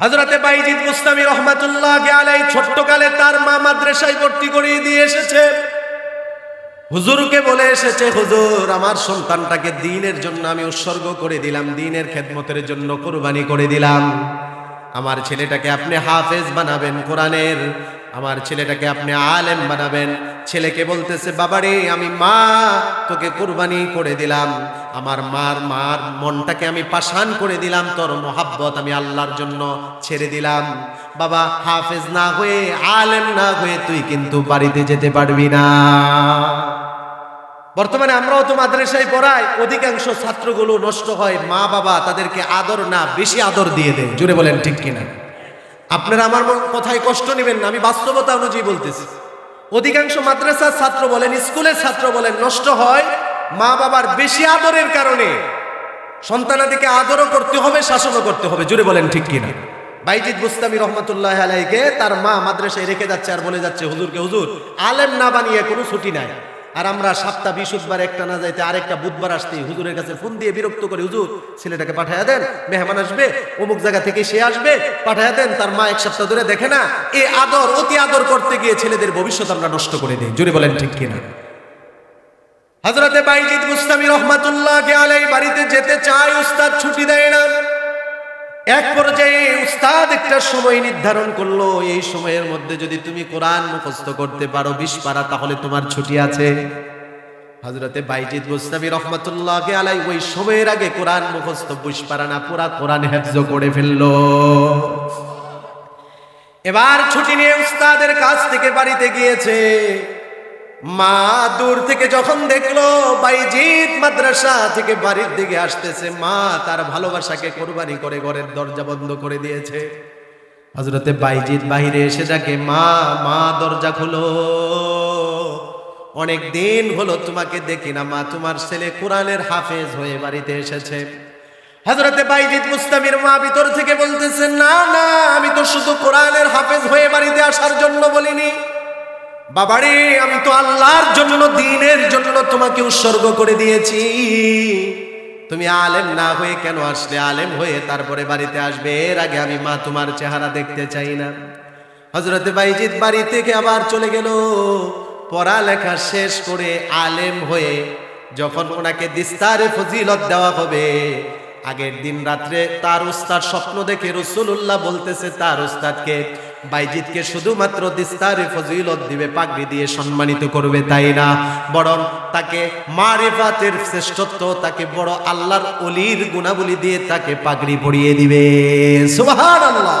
হজরতে বাইজিদ মুস্তামি রহমাতুল্লাহ আলাই ছোট্টকালে তার মা মাদ্রাসায় ভর্তি করিয়ে দিয়ে এসেছে। হুজুরকে বলে এসেছে, হুজুর, আমার সন্তানটাকে দিনের জন্য আমি উৎসর্গ করে দিলাম, দিনের খেদমতের জন্য কোরবানি করে দিলাম। আমার ছেলেটাকে আপনি হাফেজ বানাবেন কোরআনের আমার ছেলেটাকে আপনি আলেম বানাবেন। ছেলেকে বলতেছে, বাবারে, আমি মা, তোকে কোরবানি করে দিলাম। আমার মার মার মনটাকে আমি পাশান করে দিলাম। তোর মোহাব্বত আমি আল্লাহর জন্য ছেড়ে দিলাম। বাবা, হাফেজ না হয়ে, আলেম না হয়ে তুই কিন্তু বাড়িতে যেতে পারবি না। বর্তমানে আমরাও তো মাদ্রাসায় পড়াই, অধিকাংশ ছাত্রগুলো নষ্ট হয় মা বাবা তাদেরকে আদর না, বেশি আদর দিয়ে দেয়। জুড়ে বলেন ঠিক কিনা? আপনারা আমার কথায় কষ্ট নেবেন না, আমি বাস্তবতা অনুযায়ী বলতেছি। অধিকাংশ মাদ্রাসার ছাত্র বলেন, স্কুলের ছাত্র বলেন, নষ্ট হয় মা বাবার বেশি আদরের কারণে। সন্তানাদিকে আদরও করতে হবে, শাসনও করতে হবে জুড়ে বলেন ঠিক কিনা? বাইজিদ বুস্তামি রহমতুল্লাহ আলাইকে তার মা মাদ্রাসায় রেখে যাচ্ছে আর বলে যাচ্ছে, হুজুরকে হুজুর, আলেম না বানিয়ে কোনো ছুটি নাই। আর আমরা সপ্তাহ বৃহস্পতিবার একটা না যাইতে আরেকটা বুধবার আসতে হুজুরের কাছে ফোন দিয়ে বিরক্ত করে, হুজুর, ছেলেটাকে পাঠায় দেন, মেহমান আসবে, অমুক জায়গা থেকে সে আসবে, পাঠায় দেন, তার মা এক সপ্তাহ ধরে দেখে না, এ আদর, অতি আদর করতে গিয়ে ছেলেদের ভবিষ্যৎ আমরা নষ্ট করে দিই। জুড়ে বলেন ঠিক কিনা? হজরতে বাইজিদ মুস্তামি রহমাতুল্লাহ কে আলাই বাড়িতে যেতে চায়, উস্তাদ ছুটি দেয় না। এক পর্যায়ে উস্তাদ একটা সময় নির্ধারণ করল, এই সময়ের মধ্যে যদি তুমি কোরআন মুখস্থ করতে পারো বিশ পারা, তাহলে তোমার ছুটি আছে। হজরতে বাইজিদ মুস্তামি রহমাতুল্লাহ আলাই ওই সময়ের আগে কোরআন মুখস্থ বিশ পারা না, পুরা কোরআন হেফজ করে ফেলল। এবার ছুটি নিয়ে উস্তাদের কাছ থেকে বাড়িতে গিয়েছে। মা দূর থেকে যখন দেখল বাইজিৎ মাদ্রাসা থেকে বাড়ির দিকে আসতেছে, মা তার ভালোবাসাকে কোরবানি করে ঘরের দরজা বন্ধ করে দিয়েছে। হজরতে বাইজিৎ বাহিরে এসে ডাকে মা মা, দরজা খোলো। অনেক দিন হলো তোমাকে দেখি না, মা, তোমার ছেলে কোরআনের হাফেজ হয়ে বাড়িতে এসেছে। হজরতে বাইজিৎ মুস্তামির মা ভিতর থেকে বলতেছে, না না, আমি তো শুধু কোরআনের হাফেজ হয়ে বাড়িতে আসার জন্য বলিনি। বাবারে, আমি তো আল্লাহর জন্য, দিনের জন্য তোমাকে উৎসর্গ করে দিয়েছি। তুমি আলেম না হয়ে কেন আসলে? আলেম হয়ে তারপরে বাড়িতে আসবে? এর আগে আমি মা তোমার চেহারা দেখতে চাই না। হজরতে বাইজিৎ বাড়ি থেকে আবার চলে গেল। পড়ালেখা শেষ করে আলেম হয়ে যখন ওনাকে দিস্তারে ফজিলত দেওয়া হবে, আগের দিন রাত্রে তার উস্তাদ স্বপ্ন দেখে রসুল্লাহ বলতেছে, তার উস্তাদকে বাইজিৎকে শুধুমাত্র দিস্তারে ফজিলত দিবে, পাগড়ি দিয়ে সম্মানিত করবে তাই না? বরং তাকে মারিফাতের শ্রেষ্ঠত্ব, তাকে বড় আল্লাহর অলির গুণাবলী দিয়ে তাকে পাগড়ি পরিয়ে দিবে। সুবহানাল্লাহ।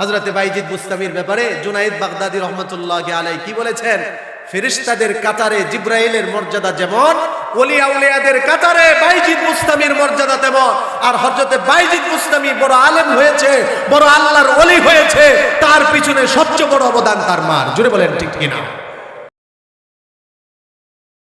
হজরতে বাইজিদ মুস্তামির ব্যাপারে জুনাইদ বাগদাদি রহমতুল্লাহ আলাই কি বলেছেন? ফেরিস্তাদের কাতারে জিব্রাইলের মর্যাদা যেমন ওলিয়া উলিয়াদের কাতারে বাইজিদ মুস্তামির মর্যাদা দেব। আর হজরতে বাইজিদ মুস্তামি বড় আলেম হয়েছে, বড় আল্লাহর ওলি হয়েছে, তার পিছনে সবচেয়ে বড় অবদান তার মার। জুড়ে বলেন ঠিক কিনা?